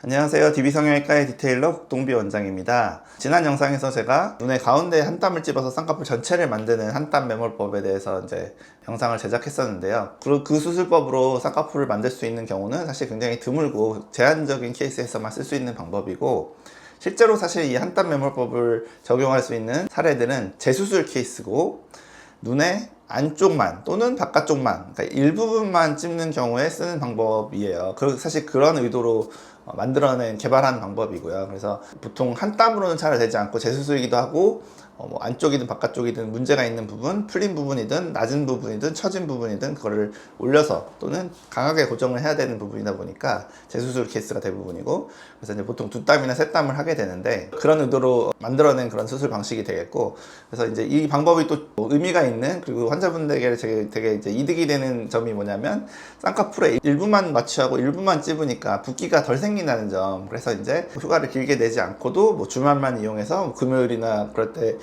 안녕하세요. DB성형외과의 디테일러 국동비 원장입니다. 지난 영상에서 제가 눈의 가운데 한 땀을 찝어서 쌍꺼풀 전체를 만드는 한땀 매몰법에 대해서 이제 영상을 제작했었는데요. 그리고 그 수술법으로 쌍꺼풀을 만들 수 있는 경우는 사실 굉장히 드물고 제한적인 케이스에서만 쓸 수 있는 방법이고 실제로 사실 이 한땀 매몰법을 적용할 수 있는 사례들은 재수술 케이스고 눈의 안쪽만 또는 바깥쪽만 그러니까 일부분만 찝는 경우에 쓰는 방법이에요. 그 사실 그런 의도로 어, 만들어낸 개발한 방법이고요. 그래서 보통 한 땀으로는 잘 되지 않고 재수술이기도 하고 어, 뭐 안쪽이든 바깥쪽이든 문제가 있는 부분, 풀린 부분이든 낮은 부분이든 처진 부분이든 그거를 올려서 또는 강하게 고정을 해야 되는 부분이다 보니까 재수술 케이스가 대부분이고 그래서 이제 보통 두 땀이나 세 땀을 하게 되는데 그런 의도로 만들어낸 그런 수술 방식이 되겠고 그래서 이제 이 방법이 또 의미가 있는 그리고 환자분들에게 되게, 되게 이제 이득이 되는 점이 뭐냐면 쌍꺼풀에 일부만 마취하고 일부만 찝으니까 붓기가 덜 생긴다는 점. 그래서 이제 휴가를 길게 내지 않고도 뭐 주말만 이용해서 뭐 금요일이나 그럴 때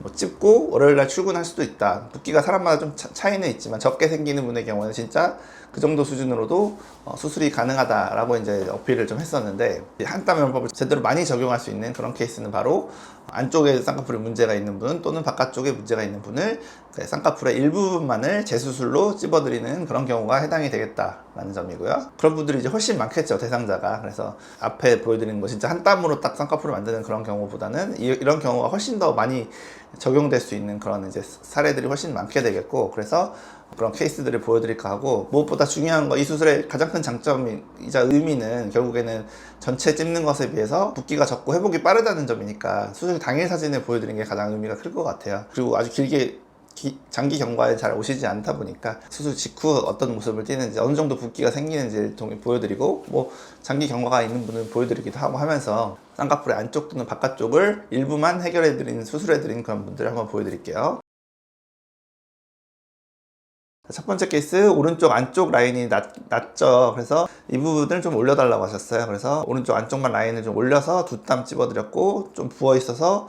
뭐 찝고 월요일날 출근할 수도 있다. 붓기가 사람마다 좀 차, 차이는 있지만 적게 생기는 분의 경우는 진짜 그 정도 수준으로도 어, 수술이 가능하다라고 이제 어필을 좀 했었는데 한땀 면법을 제대로 많이 적용할 수 있는 그런 케이스는 바로 안쪽에 쌍꺼풀에 문제가 있는 분 또는 바깥쪽에 문제가 있는 분을 그 쌍꺼풀의 일부분만을 재수술로 찝어드리는 그런 경우가 해당이 되겠다라는 점이고요. 그런 분들이 이제 훨씬 많겠죠 대상자가. 그래서 앞에 보여드리는 거 진짜 한 땀으로 딱 쌍꺼풀을 만드는 그런 경우보다는 이, 이런 경우가 훨씬 더 많이 적용될 수 있는 그런 이제 사례들이 훨씬 많게 되겠고 그래서 그런 케이스들을 보여드릴까 하고 무엇보다 중요한 거 이 수술의 가장 큰 장점이자 의미는 결국에는 전체 찝는 것에 비해서 붓기가 적고 회복이 빠르다는 점이니까 수술 당일 사진을 보여드리는 게 가장 의미가 클 것 같아요. 그리고 아주 길게 기- 장기 경과에 잘 오시지 않다 보니까 수술 직후 어떤 모습을 띠는지 어느 정도 붓기가 생기는지를 보여드리고 뭐 장기 경과가 있는 분은 보여드리기도 하고 하면서 쌍꺼풀의 안쪽 또는 바깥쪽을 일부만 해결해드리는 수술해드리는 그런 분들을 한번 보여드릴게요. 첫 번째 케이스 오른쪽 안쪽 라인이 낮, 낮죠. 그래서 이 부분을 좀 올려달라고 하셨어요. 그래서 오른쪽 안쪽만 라인을 좀 올려서 두 땀 집어드렸고 좀 부어 있어서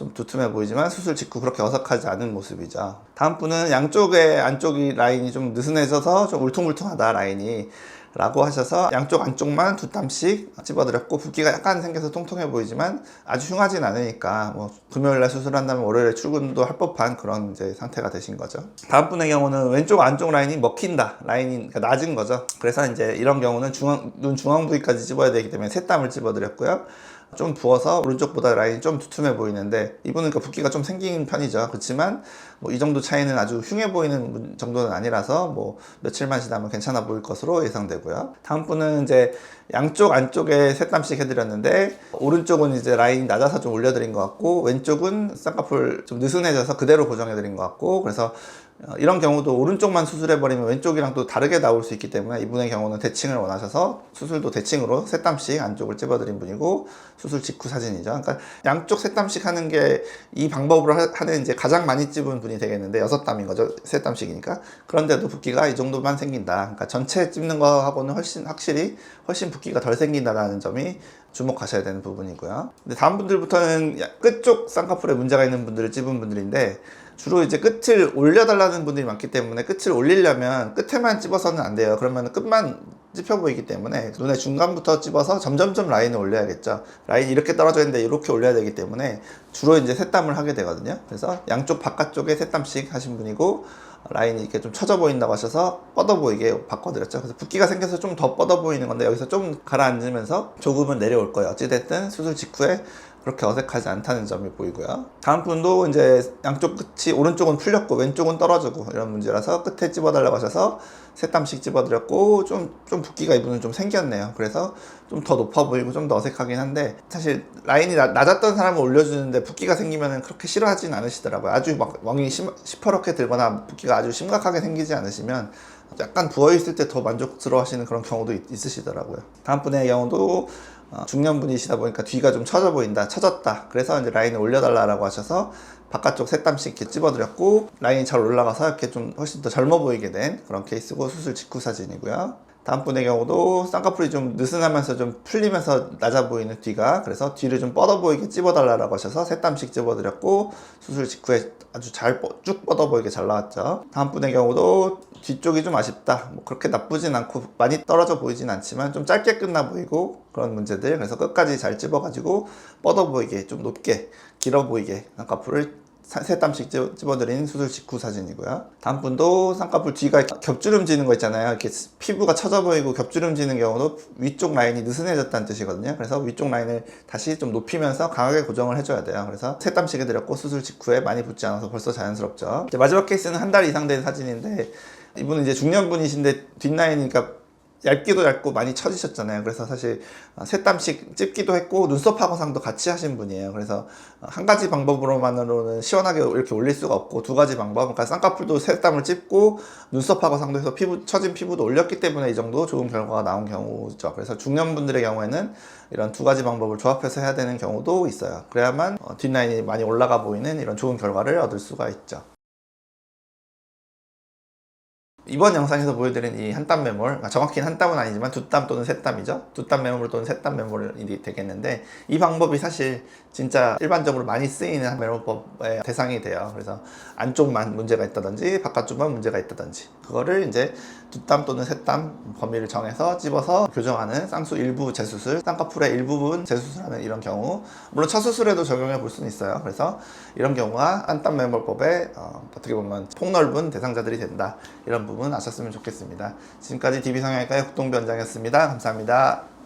좀 두툼해 보이지만 수술 직후 그렇게 어색하지 않은 모습이죠 다음 분은 양쪽의 안쪽이 라인이 좀 느슨해져서 좀 울퉁불퉁하다 라인이 라고 하셔서 양쪽 안쪽만 두 땀씩 집어드렸고 붓기가 약간 생겨서 통통해 보이지만 아주 흉하진 않으니까 뭐 금요일날 수술한다면 월요일에 출근도 할 법한 그런 이제 상태가 되신 거죠. 다음 분의 경우는 왼쪽 안쪽 라인이 먹힌다 라인이 그러니까 낮은 거죠. 그래서 이제 이런 경우는 중앙 눈 중앙 부위까지 집어야 되기 때문에 세 땀을 집어드렸고요. 좀 부어서 오른쪽보다 라인이 좀 두툼해 보이는데 이분은 그 붓기가 좀 생긴 편이죠. 그렇지만 뭐 이 정도 차이는 아주 흉해 보이는 문- 정도는 아니라서 뭐 며칠만 지나면 괜찮아 보일 것으로 예상되고요. 다음 분은 이제 양쪽 안쪽에 세 땀씩 해드렸는데 오른쪽은 이제 라인이 낮아서 좀 올려드린 것 같고 왼쪽은 쌍꺼풀 좀 느슨해져서 그대로 고정해드린 것 같고 그래서 어, 이런 경우도 오른쪽만 수술해버리면 왼쪽이랑 또 다르게 나올 수 있기 때문에 이분의 경우는 대칭을 원하셔서 수술도 대칭으로 세 땀씩 안쪽을 찝어드린 분이고 수술 직후 사진이죠. 그러니까 양쪽 세 땀씩 하는 게 이 방법으로 하- 하는 이제 가장 많이 찝은 분이 되겠는데 여섯 땀인 거죠. 세 땀씩이니까. 그런데도 붓기가 이 정도만 생긴다. 그러니까 전체 찝는 거하고는 훨씬 확실히 훨씬 붓기가 덜 생긴다는 점이 주목하셔야 되는 부분이고요. 근데 다음 분들부터는 야- 끝쪽 쌍꺼풀에 문제가 있는 분들을 찝은 분들인데 주로 이제 끝을 올려달라는 분들이 많기 때문에 끝을 올리려면 끝에만 찝어서는 안 돼요. 그러면 끝만 찝혀 보이기 때문에 눈의 중간부터 찝어서 점점점 라인을 올려야겠죠. 라인이 이렇게 떨어져 있는데 이렇게 올려야 되기 때문에 주로 이제 셋땀을 하게 되거든요. 그래서 양쪽 바깥쪽에 셋땀씩 하신 분이고 라인이 이렇게 좀 처져 보인다고 하셔서 뻗어 보이게 바꿔드렸죠. 그래서 붓기가 생겨서 좀 더 뻗어 보이는 건데 여기서 좀 가라앉으면서 조금은 내려올 거예요. 어찌됐든 수술 직후에 그렇게 어색하지 않다는 점이 보이고요. 다음 분도 이제 양쪽 끝이 오른쪽은 풀렸고 왼쪽은 떨어지고 이런 문제라서 끝에 찝어달라고 하셔서 세 땀씩 찝어드렸고 좀, 좀 붓기가 이분은 좀 생겼네요. 그래서 좀 더 높아 보이고 좀 더 어색하긴 한데 사실 라인이 나- 낮았던 사람을 올려주는데 붓기가 생기면 그렇게 싫어하진 않으시더라고요. 아주 막 왕이 심, 시퍼렇게 들거나 붓기가 아주 심각하게 생기지 않으시면 약간 부어있을 때 더 만족스러워 하시는 그런 경우도 있, 있으시더라고요. 다음 분의 경우도 어, 중년 분이시다 보니까 뒤가 좀 처져 보인다, 처졌다. 그래서 이제 라인을 올려달라고 하셔서 바깥쪽 세 땀씩 이렇게 찝어드렸고 라인이 잘 올라가서 이렇게 좀 훨씬 더 젊어 보이게 된 그런 케이스고 수술 직후 사진이고요. 다음 분의 경우도 쌍꺼풀이 좀 느슨하면서 좀 풀리면서 낮아 보이는 뒤가 그래서 뒤를 좀 뻗어 보이게 찝어달라고 하셔서 세 땀씩 찝어드렸고 수술 직후에 아주 잘 쭉 뻗어 보이게 잘 나왔죠. 다음 분의 경우도 뒤쪽이 좀 아쉽다. 뭐 그렇게 나쁘진 않고 많이 떨어져 보이진 않지만 좀 짧게 끝나 보이고 그런 문제들 그래서 끝까지 잘 찝어가지고 뻗어 보이게 좀 높게 길어 보이게 쌍꺼풀을 사- 세 땀씩 찝- 찝어드린 수술 직후 사진이고요. 다음 분도 쌍꺼풀 뒤가 겹주름 지는 거 있잖아요. 이렇게 피부가 처져 보이고 겹주름 지는 경우도 위쪽 라인이 느슨해졌다는 뜻이거든요. 그래서 위쪽 라인을 다시 좀 높이면서 강하게 고정을 해줘야 돼요. 그래서 세 땀씩 해드렸고 수술 직후에 많이 붓지 않아서 벌써 자연스럽죠. 마지막 케이스는 한 달 이상 된 사진인데 이분은 이제 중년분이신데 뒷라인이니까 얇기도 얇고 많이 처지셨잖아요. 그래서 사실 어, 세 땀씩 찝기도 했고 눈썹 하고상도 같이 하신 분이에요. 그래서 어, 한 가지 방법으로만으로는 시원하게 이렇게 올릴 수가 없고 두 가지 방법. 그러니까 쌍꺼풀도 세 땀을 찝고 눈썹 하고상도 해서 피부 처진 피부도 올렸기 때문에 이 정도 좋은 결과가 나온 경우죠. 그래서 중년분들의 경우에는 이런 두 가지 방법을 조합해서 해야 되는 경우도 있어요. 그래야만 어, 뒷라인이 많이 올라가 보이는 이런 좋은 결과를 얻을 수가 있죠. 이번 영상에서 보여드린 이 한땀 매몰, 그러니까 정확히는 한 땀은 아니지만 두 땀 또는 세 땀이죠. 두 땀 매몰 또는 세 땀 매몰이 되겠는데 이 방법이 사실 진짜 일반적으로 많이 쓰이는 매몰법의 대상이 돼요. 그래서 안쪽만 문제가 있다든지 바깥쪽만 문제가 있다든지 그거를 이제 두 땀 또는 세 땀 범위를 정해서 찝어서 교정하는 쌍수 일부 재수술, 쌍꺼풀의 일부분 재수술하는 이런 경우 물론 첫 수술에도 적용해 볼 수는 있어요. 그래서 이런 경우가 한땀 매몰법의 어, 어떻게 보면 폭넓은 대상자들이 된다. 이런 부분 아셨으면 좋겠습니다. 지금까지 DB성형외과의 국동변장이었습니다. 감사합니다.